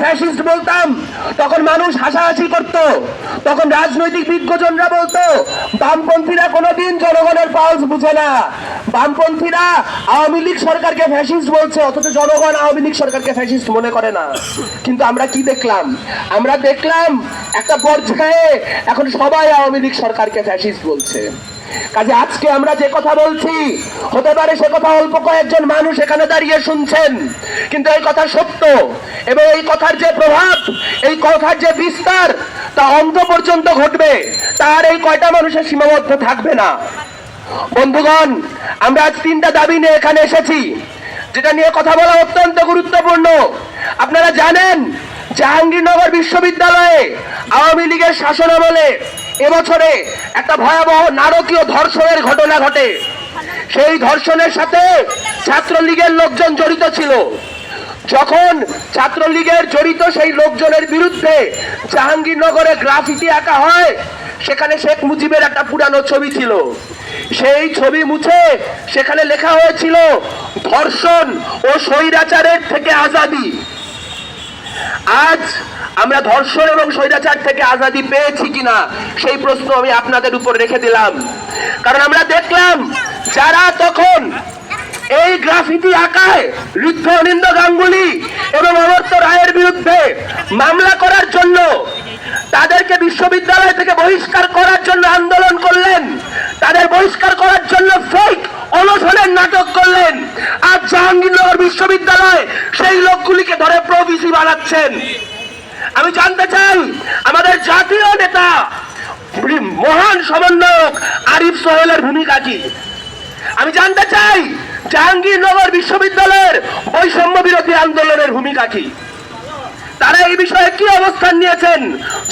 Fascist বলতাম, তখন মানুষ হাসাহাসি করত, তখন রাজনৈতিক বিজ্ঞজনরা বলতো, বামপন্থীরা কোনোদিন জনগণের পালস বুঝে না। বামপন্থীরা আওয়ামী লীগ সরকারকে ফ্যাসিস্ট বলছে, অথচ জনগণ আওয়ামী লীগ সরকারকে ফ্যাসিস্ট মনে করে না। কিন্তু আমরা কি দেখলাম? আমরা দেখলাম একটা পর্যায়ে এখন সবাই আওয়ামী লীগ সরকারকে ফ্যাসিস্ট বলছে। কাজে আজকে আমরা যে কথা বলছি, হতে পারে সে কথা অল্প কয়েকজন মানুষ এখানে দাঁড়িয়ে শুনছেন, কিন্তু এই কথা সত্য। এবং এই কথার যে প্রভাব, এই কথার যে বিস্তার, তা অন্ত পর্যন্ত ঘটবে। তার এই কয়টা মানুষের সীমাবদ্ধ থাকবে না। বন্ধুগণ, আমরা আজ তিনটা দাবি নিয়ে এখানে এসেছি, যেটা নিয়ে কথা বলা অত্যন্ত গুরুত্বপূর্ণ। আপনারা জানেন, জাহাঙ্গীরনগর বিশ্ববিদ্যালয়ে আওয়ামী লীগের শাসন আমলে এবছরে একটা ভয়াবহ নারকীয় ধর্ষণের ঘটনা ঘটে। সেই ধর্ষণের সাথে ছাত্রলীগের লোকজন জড়িত ছিল। যখন ছাত্রলীগের জড়িত সেই লোকজনের বিরুদ্ধে জাহাঙ্গীরনগরে গ্রাফিটি আঁকা হয়, সেখানে শেখ মুজিবের একটা পুরানো ছবি ছিল। সেই ছবি মুছে সেখানে লেখা হয়েছিল, ধর্ষণ ও স্বৈরাচারের থেকে আজাদি। আজ আমরা ধর্ষণ এবং স্বৈরাচার থেকে আজাদি পেয়েছি কিনা, সেই প্রশ্ন আমি আপনাদের উপর রেখে দিলাম। কারণ আমরা দেখলাম, যারা তখন এই গ্রাফিতি আঁকায় ঋদ্ধ অনিন্দ গাঙ্গুলি এবং অমর্ত্য রায়ের বিরুদ্ধে মামলা করার জন্য, তাদেরকে বিশ্ববিদ্যালয় থেকে বহিষ্কার করার জন্য আন্দোলন করলেন, তাদের বহিষ্কার করার জন্য ফেক অনশনের নাটক করলেন। আর জাহাঙ্গীরনগর বিশ্ববিদ্যালয় সেই লোকগুলিকে ধরে প্রবিসি বানাচ্ছেন। আমি জানতে চাই, আমাদের জাতীয় নেতা মহান সমন্বয়ক আরিফ সোহেলের ভূমিকা কি? আমি জানতে চাই, জাহাঙ্গীরনগর বিশ্ববিদ্যালয়ের বৈষম্য বিরোধী আন্দোলনের ভূমিকা কি? তারা এই বিষয়ে কি অবস্থান নিয়েছেন?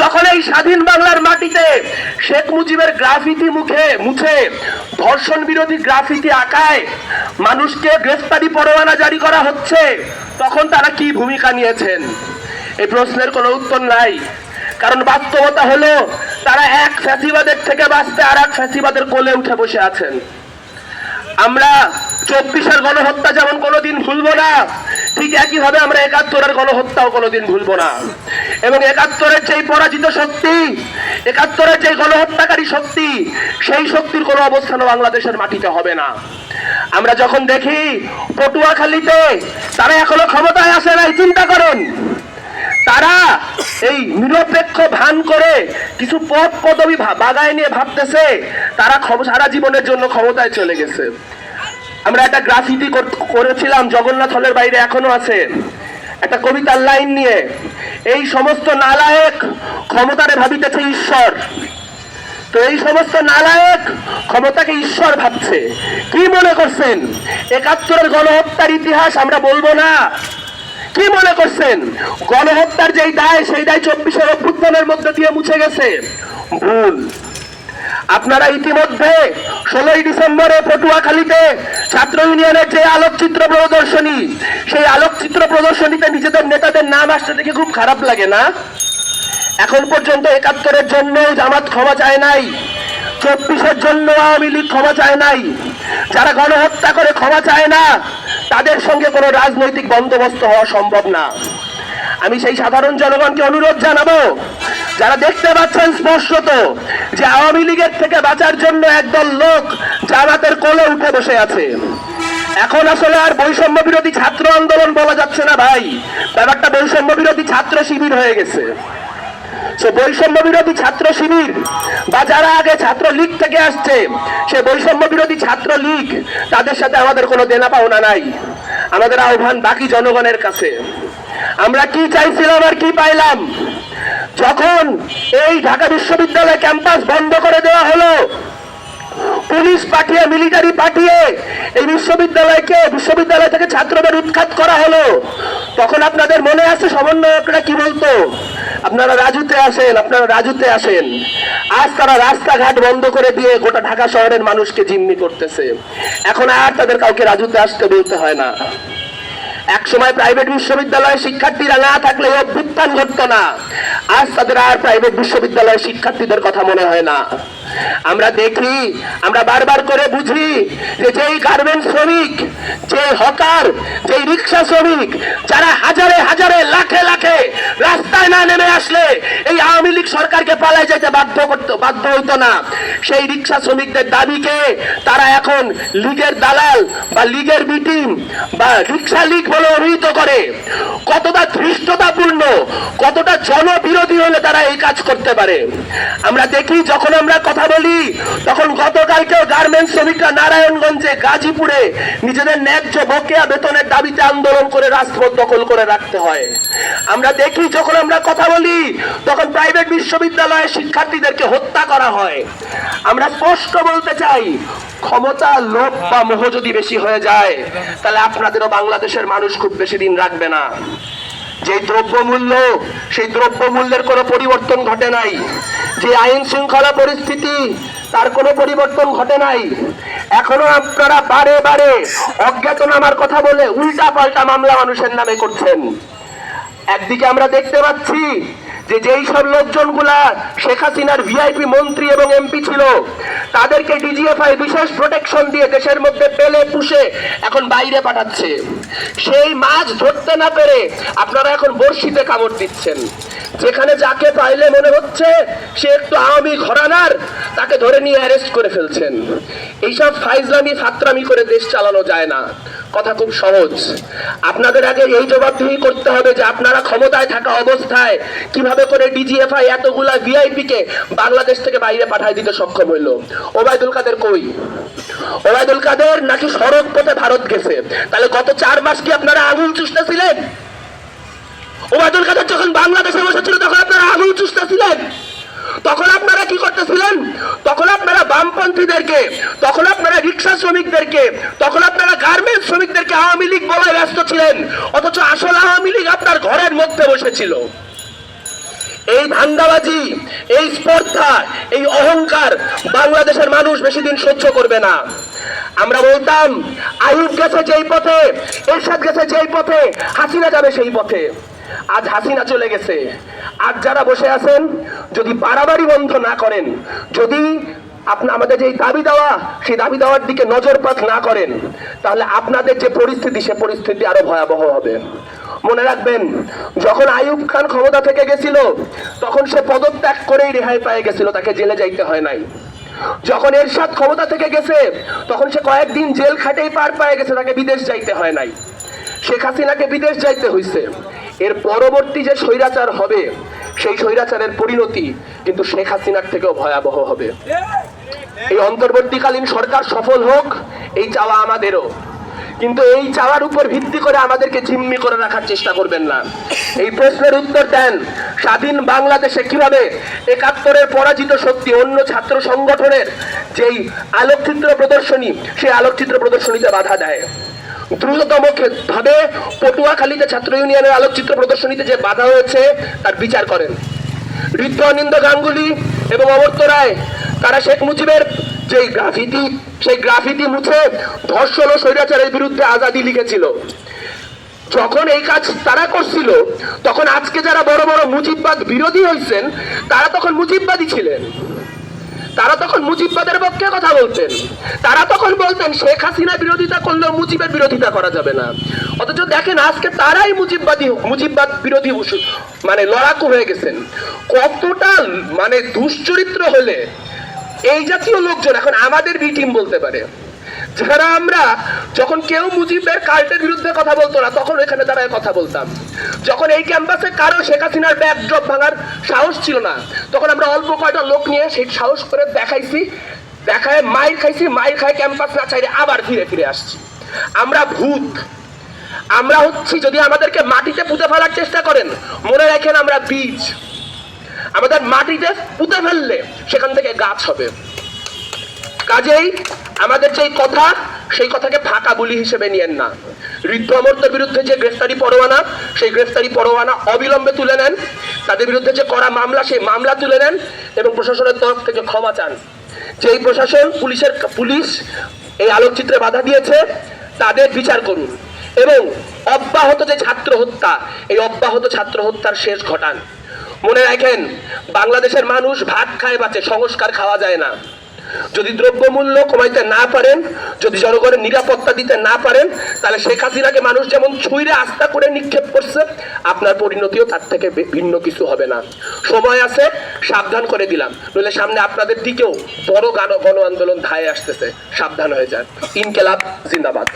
যখন এই স্বাধীন বাংলার মাটিতে শেখ মুজিবের গ্রাফিতি মুখে, মুছে ধর্ষণ বিরোধী গ্রাফিতি আঁকায় মানুষকে গ্রেফতারি পরোয়ানা জারি করা হচ্ছে, তখন তারা কি ভূমিকা নিয়েছেন? এই প্রশ্নের কোনো উত্তর নাই। কারণ বাস্তবতা হলো, তারা এক ফ্যাসিবাদের থেকে বাঁচতে আর এক ফ্যাসিবাদের কোলে উঠে বসে আছেন। আমরা চব্বিশের গণহত্যা যেমন কোনোদিন ভুলবো না, ঠিক একইভাবে আমরা একাত্তরের গণহত্যাও কোনোদিন ভুলবো না। এবং একাত্তরের যেই পরাজিত শক্তি, একাত্তরের যে গণহত্যাকারী শক্তি, সেই শক্তির কোনো অবস্থানও বাংলাদেশের মাটিতে হবে না। আমরা যখন দেখি, পটুয়াখালীতে তারা এখনও ক্ষমতায় আসে নাই, চিন্তা করেন। তারা এই নিরপেক্ষ ভান করে কিছু পদ পদবি বাগায় নিয়ে ভাবতেছে, তারা সারা জীবনের জন্য ক্ষমতায় চলে গেছে। আমরা একটা গ্রাফিটি করেছিলাম, জগন্নাথ হলের বাইরে এখনও আছে। একটা কবিতার লাইন নিয়ে, এই সমস্ত নালায়েক ক্ষমতারে ভাবিতেছে ঈশ্বর। তো এই সমস্ত নালায়ক ক্ষমতাকে ঈশ্বর ভাবছে। কি মনে করছেন? একাত্তরের গণহত্যার ইতিহাস আমরা বলব না। কি মনে করছেন? গণহত্যার যেই দায়, সেই দায় চব্বিশের অভ্যুত্থানের মধ্যে দিয়ে মুছে গেছে। ভুল। আপনারা ইতিমধ্যে ষোলোই ডিসেম্বরে পটুয়াখালীতে ছাত্র ইউনিয়নের যে আলোকচিত্র প্রদর্শনী, সেই আলোকচিত্র প্রদর্শনীতে নিজেদের নেতাদের নাম আসতে দেখে খুব খারাপ লাগে না? এখন পর্যন্ত একাত্তরের জন্য জামাত ক্ষমা চায় নাই। চব্বিশের জন্য আওয়ামী লীগ ক্ষমা চায় নাই। যারা গণহত্যা করে ক্ষমা চায় না তাদের সঙ্গে কোনো রাজনৈতিক বন্দোবস্ত হওয়া সম্ভব না। আমি সেই সাধারণ জনগণকে অনুরোধ জানাব, যারা দেখতে পাচ্ছেন স্পষ্টত যে আওয়ামী লীগের থেকে বাঁচার জন্য একদল লোক জামাতের কোলে উঠে বসে আছে। এখন আসলে আর বৈষম্য বিরোধী ছাত্র আন্দোলন বলা যাচ্ছে না ভাই। ব্যাপারটা বৈষম্য বিরোধী ছাত্র শিবির হয়ে গেছে। সে বৈষম্য বিরোধী ছাত্র শিবির বা যারা আগে ছাত্র লীগ থেকে আসছে, সে বৈষম্য বিরোধী ছাত্র লীগ, তাদের সাথে আমাদের কোনো দেনা পাওনা নাই। আমাদের আহ্বান বাকি জনগণের কাছে। আমরা কি চাইছিলাম আর কি পাইলাম? যখন এই ঢাকা বিশ্ববিদ্যালয় ক্যাম্পাস বন্ধ করে দেওয়া হলো, পুলিশ পাঠিয়ে, মিলিটারি পাঠিয়ে এই বিশ্ববিদ্যালয়কে, বিশ্ববিদ্যালয় থেকে ছাত্রদের উৎখাত করা হলো। তখন আপনাদের মনে আছে সমন্বয়করা কি বলতো? আপনারা রাজুতে আসেন, আপনারা রাজুতে আসেন। আজ তারা রাস্তাঘাট বন্ধ করে দিয়ে গোটা ঢাকা শহরের মানুষকে জিম্মি করতেছে। এখন আর তাদের কাউকে রাজুতে আসতে বলতে হয় না। এক সময় প্রাইভেট বিশ্ববিদ্যালয়ের শিক্ষার্থীরা না থাকলে অভ্যুত্থান ঘটতো না। আজ তাদের আর প্রাইভেট বিশ্ববিদ্যালয়ের শিক্ষার্থীদের কথা মনে হয় না। আমরা দেখি, আমরা বারবার করে বুঝি যে যেই গার্মেন্ট শ্রমিক, যে হকার, যেই রিক্সা শ্রমিক, যারা হাজারে হাজারে, লাখে লাখে রাস্তায় না নেমে আসলে এই আওয়ামী লীগ সরকারকে পালায় যেতে বাধ্য করতে, বাধ্য হইতো না। সেই রিক্সা শ্রমিকদের দাবিকে তারা এখন লীগের দালাল বা লীগের মিটিং বা রিক্সা লীগ বলে অভিহিত করে। কতটা ধৃষ্টতাপূর্ণ, কতটা জনবিরোধী হলে তারা এই কাজ করতে পারে। আমরা দেখি, যখন আমরা কথা বলি, তখন গতকালকেও গার্মেন্টস শ্রমিকরা নারায়ণগঞ্জে, গাজীপুরে নিজেদের ন্যায্য বকেয়া বেতনের দাবিতে আন্দোলন করে রাজপথ দখল করে রাখতে হয়। আমরা দেখি, যখন আমরা কথা বলি, তখন প্রাইভেট বিশ্ববিদ্যালয়ের শিক্ষার্থীদেরকে হত্যা করা হয়। আমরা স্পষ্ট বলতে চাই ক্ষমতা, লোভ বা মোহ যদি বেশি হয়ে যায়, তাহলে আপনাদেরও বাংলাদেশের মানুষ খুব বেশি দিন রাখবে না। যে দ্রব্যমূল্য, সেই দ্রব্যমূল্যের কোনো পরিবর্তন ঘটে নাই, যে আইন শৃঙ্খলা পরিস্থিতি, তার কোনো পরিবর্তন ঘটে নাই। এখনও আপনারা বারে বারে অজ্ঞাতনামার কথা বলে উল্টা পাল্টা মামলা মানুষের নামে করছেন। একদিকে আমরা দেখতে পাচ্ছি যে যেই সব লোকজনগুলা শেখ হাসিনার ভিআইপি মন্ত্রী এবং এমপি ছিল তাদেরকে ডিজিএফআই বিশেষ প্রোটেকশন দিয়ে দেশের মধ্যে পেলে পুষে এখন বাইরে পাঠাচ্ছে। সেই মাছ ধরতে না পেরে আপনারা এখন বড়শিতে কামড় দিচ্ছেন। যেখানে যাকে পাইলে মনে হচ্ছে সে একটু আওয়ামী ঘরানার, তাকে ধরে নিয়ে অ্যারেস্ট করে ফেলছেন। এইসব ফাইজলামি, ফাত্রামি করে দেশ চালানো যায় না। কথা খুব সহজ। আপনাদের আগে এই জবাবদিহি করতে হবে যে আপনারা ক্ষমতায় থাকা অবস্থায় কীভাবে করে ডিজিএফআই এতগুলা ভিআইপি কে বাংলাদেশ থেকে বাইরে পাঠায় দিতে সক্ষম হইল। ওবায়দুল কাদের কই? ওবায়দুল কাদের নাকি সড়ক পথে ভারত গেছে? তাহলে গত চার মাস কি আপনারা আঙুল চুষতেছিলেন? ওবায়দুল কাদের যখন বাংলাদেশে বসেছিল, তখন আপনারা আঙুল চুষতেছিলেন। তখন আপনারা কি করতেছিলেন? তখন আপনারা বামপন্থীদেরকে, তখন আপনারা রিক্সা শ্রমিকদেরকে, তখন আপনারা গার্মেন্টস শ্রমিকদেরকে আওয়ামী লীগ বলায় ব্যস্ত ছিলেন, অথচ আসল আওয়ামী লীগ আপনার ঘরের মধ্যে বসেছিল। এই ধান্দাবাজি এই স্পর্ধা, এই অহংকার বাংলাদেশের মানুষ বেশি দিন সহ্য করবে না। আমরা বলতাম আয়ুব গেছে যেই পথে, এরশাদ গেছে যেই পথে, হাসিনা যাবে সেই পথে। আজ হাসিনা চলে গেছে। আজ যারা বসে আছেন, যদি বাড়াবাড়ি বন্ধ না করেন, যদি আপনার আমাদের যে দাবি দেওয়া, সেই দাবি দেওয়ার দিকে নজরপাত না করেন, তাহলে আপনাদের যে পরিস্থিতি, সে পরিস্থিতি আরও ভয়াবহ হবে। মনে রাখবেন, যখন আইয়ুব খান ক্ষমতা থেকে গেছিল, তখন সে পদত্যাগ করেই রেহাই পেয়ে গেছিল, তাকে জেলে যাইতে হয় নাই। যখন এরশাদ ক্ষমতা থেকে গেছে, তখন সে কয়েকদিন জেল খাটেই পার পেয়ে গেছে, তাকে বিদেশ যাইতে হয় নাই। শেখ হাসিনাকে বিদেশ যাইতে হইছে। এর পরবর্তী যে স্বৈরাচার হবে, সেই স্বৈরাচারের পরিণতি কিন্তু শেখ হাসিনার থেকেও ভয়াবহ হবে। এই অন্তর্বর্তীকালীন সরকার সফল হোক, এই চাওয়া আমাদেরও। কিন্তু এই চাওয়ার উপর ভিত্তি করে আমাদেরকে জিম্মি করে রাখার চেষ্টা করবেন না। এই প্রশ্নের উত্তর দেন স্বাধীন বাংলাদেশে কীভাবে একাত্তরের পরাজিত শক্তি অন্য ছাত্র সংগঠনের যেই আলোকচিত্র প্রদর্শনী, সেই আলোকচিত্র প্রদর্শনীতে বাধা দেয়। দ্রুততম ভাবে পটুয়াখালীতে ছাত্র ইউনিয়নের আলোকচিত্র প্রদর্শনীতে যে বাধা হয়েছে, তার বিচার করেন। ঋদ্ধনিন্দ গাঙ্গুলি এবং অমর্ত্য রায়, তারা শেখ মুজিবের যে গ্রাফিতি, সেই গ্রাফিতি মুছে ধর্ষণ ও স্বৈরাচারের বিরুদ্ধে আজাদি লিখেছিল। যখন এই কাজ তারা করছিল, তখন আজকে যারা বড় বড় মুজিববাদ বিরোধী হয়েছেন তারা তখন মুজিববাদী ছিলেন। তারা তখন মুজিববাদের পক্ষে কথা বলতেন। তারা তখন বলতেন, শেখ হাসিনা বিরোধিতা করলেও মুজিবের বিরোধিতা করা যাবে না। অথচ দেখেন, আজকে তারাই মুজিববাদী, মুজিববাদ বিরোধী মানে লড়াকু হয়ে গেছেন। কতটা মানে দুশ্চরিত্র হলে এই জাতীয় লোকজন, এখন আমাদের বি টিম বলতে পারে, যারা আমরা যখন কেউ মুজিবের কাল্টের বিরুদ্ধে কথা বলতো না, তখন এখানে দাঁড়ায় কথা বলতাম। যখন এই ক্যাম্পাসে কারও শেখ হাসিনার ব্যাকড্রপ ভাঙার সাহস ছিল না, তখন আমরা অল্প কয়টা লোক নিয়ে সেই সাহস করে দেখাইছি, দেখায় মাইর খাইছি, মাইর খাই ক্যাম্পাস না চাইলে আবার ফিরে ফিরে আসছি। আমরা ভূত। আমরা হচ্ছি যদি আমাদেরকে মাটিতে পুঁতে ফেলার চেষ্টা করেন, মনে রাখেন আমরা বীজ। আমাদের মাটিতে পুঁতে ফেললে সেখান থেকে গাছ হবে। কাজেই আমাদের যে কথা, সেই কথাকে ফাঁকা বলি হিসেবে নিয়েন না। অমর্তের বিরুদ্ধে যে গ্রেফতারি পরোয়ানা, সেই গ্রেফতারি পরোয়ানা অবিলম্বে তুলে নেন। তাদের বিরুদ্ধে যে করা মামলা, সেই মামলা তুলে নেন এবং প্রশাসনের তরফ থেকে ক্ষমা চান। যেই প্রশাসন, পুলিশের পুলিশ এই আলোকচিত্রে বাধা দিয়েছে, তাদের বিচার করুন এবং অব্যাহত যে ছাত্র হত্যা, এই অব্যাহত ছাত্র হত্যার শেষ ঘটান। মনে রাখেন, বাংলাদেশের মানুষ ভাত খায় বাঁচে, সংস্কার খাওয়া যায় না। যদি দ্রব্যমূল্য কমাইতে না পারেন, যদি জনগণের নিরাপত্তা দিতে না পারেন, তাহলে শেখ হাসিনাকে মানুষ যেমন ছুঁড়ে আস্থা করে নিক্ষেপ করছে, আপনার পরিণতিও তার থেকে ভিন্ন কিছু হবে না। সময় আছে, সাবধান করে দিলাম। নইলে সামনে আপনাদের দিকেও বড় গণ আন্দোলন ধায়ে আসতেছে। সাবধান হয়ে যান। ইনকেলাব, জিন্দাবাদ।